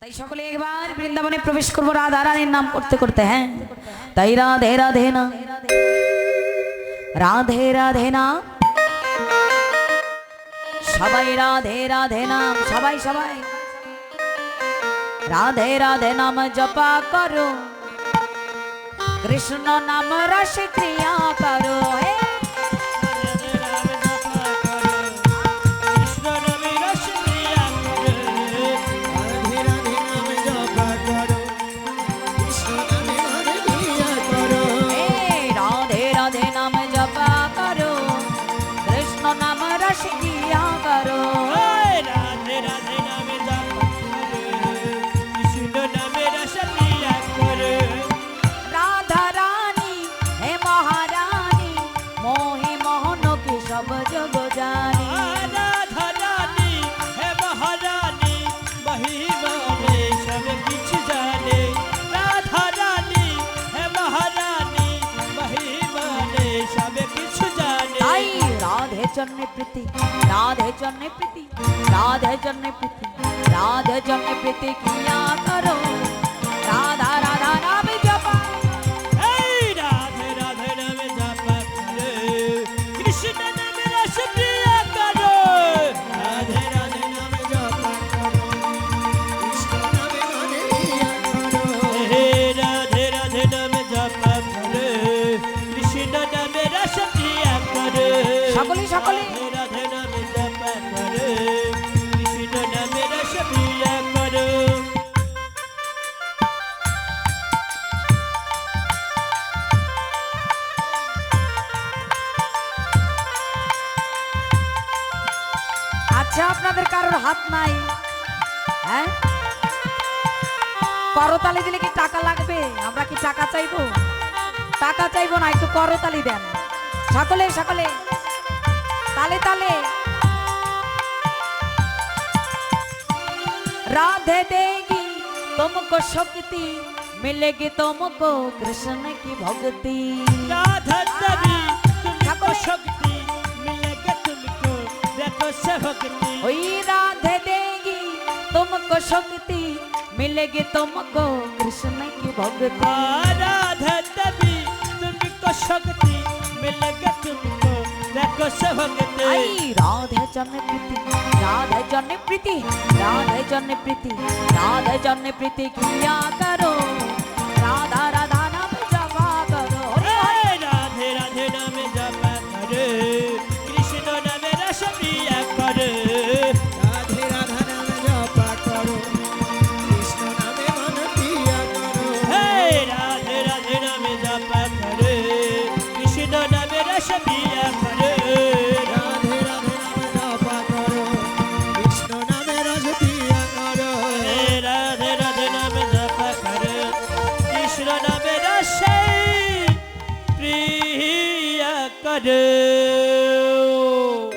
তাই সকলে একবার বৃন্দাবনে প্রবেশ করব, রাধা রানীর নাম করতে করতে হ্যাঁ? তাই রাধে রাধে না। রাধে রাধে না। সবাই রাধে রাধে নাম সবাই সবাই। রাধে রাধে নাম জপা করো। কৃষ্ণ নাম রস ক্রিয়া করো। जन्मे प्रीति। राधे जन्मे प्रीति। राधे जन्मे प्रीति। राधे जन्मे प्रीति किया करो। राधा আপনাদের কারোর হাত নাই হ্যাঁ করতালি দিলে কি টাকা লাগবে আমরা কি টাকা চাইবো টাকা চাইবো না একটু করতালি দেন সকলে সকলে তালে তালে राधे देगी तुमको शक्ति मिलेगी तुमको कृष्ण की भक्ति राधा से भक्ति वही राधे देगी तुमको शक्ति मिलेगी तुमको कृष्ण की भक्ति राधा देवी तुमको शक्ति मिलेगा तुमको देखो से भक्ति आई राधे जन्य प्रीति राधे जन्य प्रीति राधे जन्य प्रीति राधे जन्य प्रीति किया करो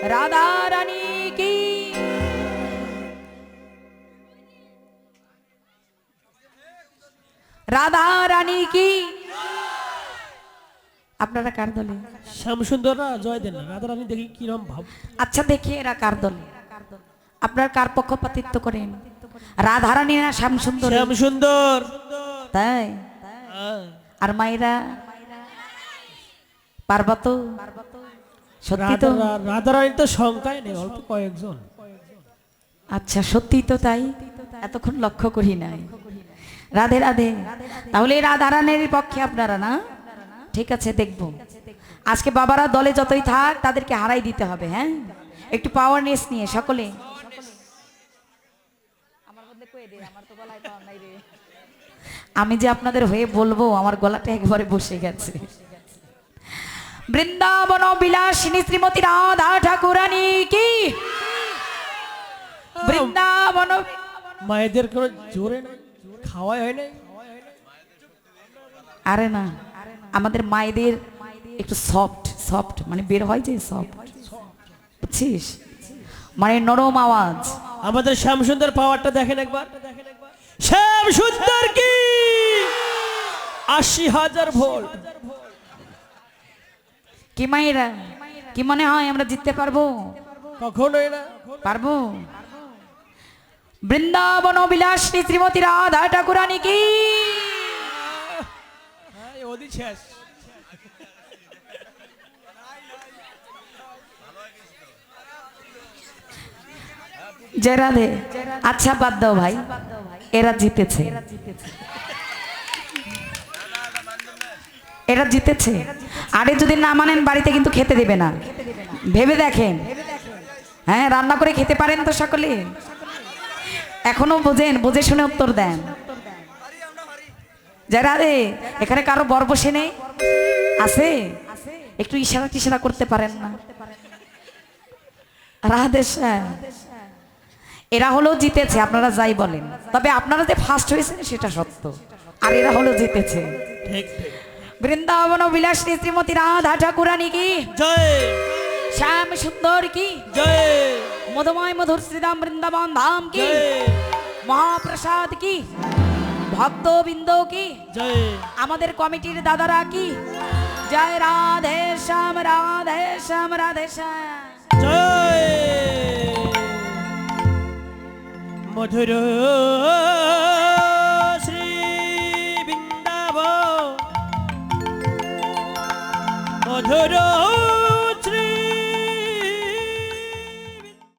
রাধা রানী কি রাধা রানী কি আপনারা কার দলে শ্যামসুন্দররা জয় দেন রাধা রানী দেখি কিরম ভাব আচ্ছা দেখি এরা কার দলে আপনার কার পক্ষপাতিত্ব করেন রাধা রাধারানী না শ্যামসুন্দর শ্যামসুন্দর তাই আর মাইরা পার্বত পার্বত সত্যি তো রাধারানী তো সংখ্যায় নেই অল্প কয়েকজন। আচ্ছা সত্যি তো তাই? এতক্ষণ লক্ষ্য করি নাই। রাধে রাধে। তাহলে রাধারানের পক্ষে আপনারা না? ঠিক আছে দেখব। আজকে বাবারা দলে যতই থাক তাদেরকে হারাই দিতে হবে হ্যাঁ? একটু পাওয়ার নেস নিয়ে সকলে। আমি যে আপনাদের হয়ে বলব আমার গলাটা একবারে বসে গেছে। বৃন্দাবন বিলাসিনী শ্রীমতী রাধা ঠাকুরানী কি? বৃন্দাবন মায়েদের কোনো জোরে খাওয়াই হয় নাই? আরে না আমাদের মায়েদের একটু সফট সফট মানে বের হয় যে সফট বুঝছিস? মানে নরম আওয়াজ। আমাদের শ্যামসুন্দর পাওয়ারটা দেখেন একবার। শ্যামসুন্দর কি? আশি হাজার ভোল্ট। কি মাইরা কি মনে হয় আমরা জিততে পারব? কখনোই না পারব? বৃন্দাবন বিলাসী শ্রীমতী রাধা ঠাকুরানী কি ওদি রাধে। আচ্ছা বাদ দাও ভাই। এরা জিতেছে এরা জিতেছে। আরে যদি না মানেন, বাড়িতে কিন্তু খেতে দেবে না। ভেবে দেখেন। হ্যাঁ রান্না করে খেতে পারেন তো সকলে? এখনও বোঝেন, বুঝে শুনে উত্তর দেন। যারা রে, এখানে কারও বর বসে নেই? আছে? একটু ইশারা টিশারা করতে পারেন না। এরা হলো জিতেছে, আপনারা যাই বলেন। তবে আপনারা যে ফার্স্ট হয়েছেন, সেটা সত্য। আর এরা হলো জিতেছে। ঠিক ঠিক। বৃন্দাবন বিলাসী শ্রীমতী রাধা ঠাকুরানী কি? জয়। শ্যাম সুন্দর কি? জয়। মধুময় মধুর শ্রীরাম বৃন্দাবন ধাম কি? মহাপ্রসাদ কি? ভক্তবৃন্দ কি? জয়। আমাদের কমিটির দাদারা কি? জয় রাধে শ্যাম রাধে শ্যাম রাধে শ্যাম। জয়। মধুর বৃন্দাব মধুর